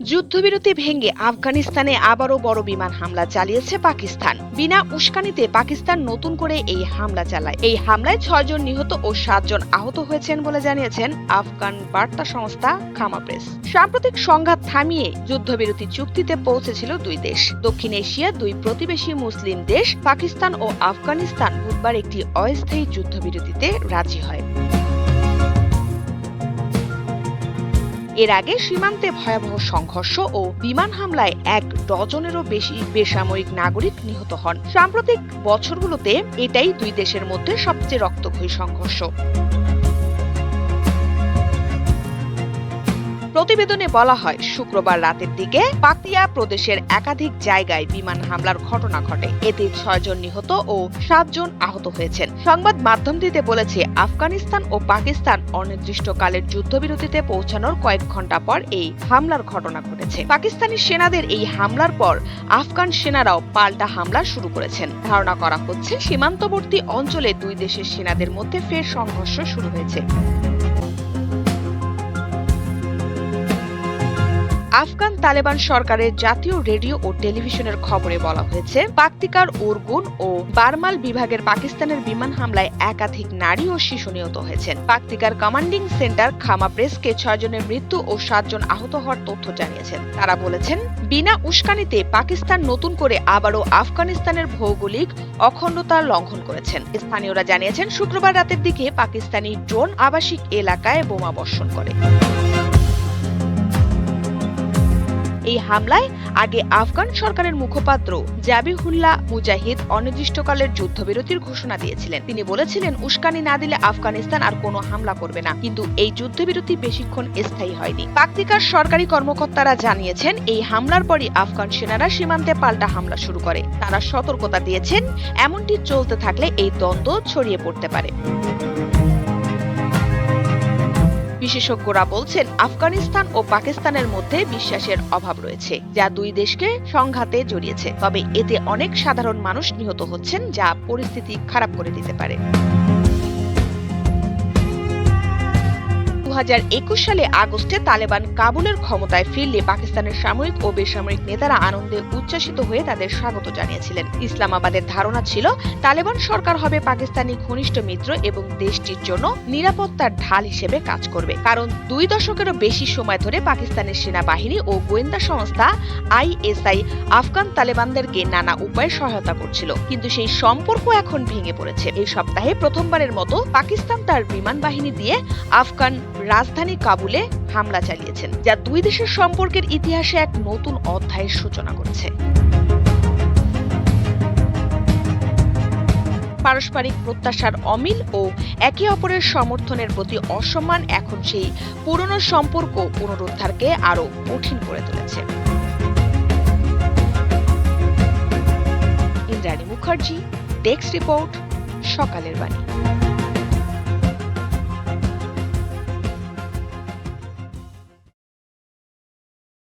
যুদ্ধবিরতি ভেঙে আফগানিস্তানে আবারও বড় বিমান হামলা চালিয়েছে পাকিস্তান। বিনা উস্কানিতে পাকিস্তান নতুন করে এই হামলা চালায়। এই হামলায় ছয়জন নিহত ও সাতজন আহত হয়েছেন বলে জানিয়েছেন আফগান বার্তা সংস্থা খামা প্রেস। সাম্প্রতিক সংঘাত থামিয়ে যুদ্ধবিরতি চুক্তিতে পৌঁছেছিল দুই দেশ। দক্ষিণ এশিয়ার দুই প্রতিবেশী মুসলিম দেশ পাকিস্তান ও আফগানিস্তান বুধবার একটি অস্থায়ী যুদ্ধবিরতিতে রাজি হয়। এর আগে সীমান্তে ভয়াবহ সংঘর্ষ ও বিমান হামলায় এক ডজনেরও বেশি বেসামরিক নাগরিক নিহত হন। সাম্প্রতিক বছরগুলোতে এটাই দুই দেশের মধ্যে সবচেয়ে রক্তক্ষয়ী সংঘর্ষ। প্রতিবেদনে বলা হয়, শুক্রবার রাতের দিকে পাতিয়া প্রদেশের একাধিক জায়গায় বিমান হামলার ঘটনা ঘটে। এতে ছয়জন নিহত ও সাতজন আহত হয়েছেন। সংবাদ মাধ্যমটিতে বলেছে, আফগানিস্তান ও পাকিস্তান অনির্দিষ্টকালের যুদ্ধবিরতিতে পৌঁছানোর কয়েক ঘণ্টা পর এই হামলার ঘটনা ঘটেছে। পাকিস্তানি সেনাদের এই হামলার পর আফগান সেনারাও পাল্টা হামলা শুরু করেছেন। ধারণা করা হচ্ছে, সীমান্তবর্তী অঞ্চলে দুই দেশের সেনাদের মধ্যে ফের সংঘর্ষ শুরু হয়েছে। আফগান তালেবান সরকারের জাতীয় রেডিও ও টেলিভিশনের খবরে বলা হয়েছে পাক্তিকার উরগুন ও বারমাল বিভাগের পাকিস্তানের বিমান হামলায় একাধিক নারী ও শিশু নিহত হয়েছেন। পাক্তিকার কমান্ডিং সেন্টার খামা প্রেসকে ছয়জনের মৃত্যু ও সাতজন আহত হওয়ার তথ্য জানিয়েছেন। তারা বলেছেন, বিনা উস্কানিতে পাকিস্তান নতুন করে আবারও আফগানিস্তানের ভৌগোলিক অখণ্ডতা লঙ্ঘন করেছেন। স্থানীয়রা জানিয়েছেন, শুক্রবার রাতের দিকে পাকিস্তানি ড্রোন আবাসিক এলাকায় বোমা বর্ষণ করে। এই হামলায় আগে আফগান সরকারের মুখপাত্র জাবিহুল্লাহ মুজাহিদ অনির্দিষ্টকালের যুদ্ধবিরতির ঘোষণা দিয়েছিলেন। তিনি বলেছিলেন, উস্কানি না দিলে আফগানিস্তান আর কোনো হামলা করবে না। কিন্তু এই যুদ্ধবিরতি বেশিক্ষণ স্থায়ী হয়নি। পাক্তিকার সরকারি কর্মকর্তারা জানিয়েছেন, এই হামলার পরই আফগান সেনারা সীমান্তে পাল্টা হামলা শুরু করে। তারা সতর্কতা দিয়েছেন, এমনটি চলতে থাকলে এই দ্বন্দ্ব ছড়িয়ে পড়তে পারে। বিশেষজ্ঞরা বলছেন, আফগানিস্তান ও পাকিস্তানের মধ্যে বিশ্বাসের অভাব রয়েছে, যা দুই দেশকে সংঘাতে জড়িয়েছে। তবে এতে অনেক সাধারণ মানুষ নিহত হচ্ছেন, যা পরিস্থিতি খারাপ করে দিতে পারে। সালে আগস্টে তালেবান কাবুলের ক্ষমতায় ফিরলে পাকিস্তানের সামরিক ও বেসামরিক নেতারা আনন্দে উচ্ছ্বাসিত হয়ে তাদের স্বাগত জানিয়েছিলেন। ইসলামাবাদের ধারণা ছিল, তালেবান সরকার হবে পাকিস্তানি ঘনিষ্ঠ মিত্র এবং দেশটির জন্য নিরাপত্তার ঢাল হিসেবে কাজ করবে। কারণ দুই দশকেরও বেশি সময় ধরে পাকিস্তানের সেনাবাহিনী ও গোয়েন্দা সংস্থা আইএসআই আফগান তালেবানদেরকে নানা উপায়ে সহায়তা করছিল। কিন্তু সেই সম্পর্ক এখন ভেঙে পড়েছে। এই সপ্তাহে প্রথমবারের মতো পাকিস্তান তার বিমান বাহিনী দিয়ে আফগান রাজধানী কাবুলে হামলা চালিয়েছেন, যা দুই দেশের সম্পর্কের ইতিহাসে এক নতুন অধ্যায়ের সূচনা করছে। পারস্পরিক প্রত্যাশার অমিল ও একে অপরের সমর্থনের প্রতি অসম্মান এখন সেই পুরনো সম্পর্ক পুনরুদ্ধারকে আরও কঠিন করে তুলেছে। ইন্দ্রাণী মুখার্জি, ডেস্ক রিপোর্ট, সকালের বাণী।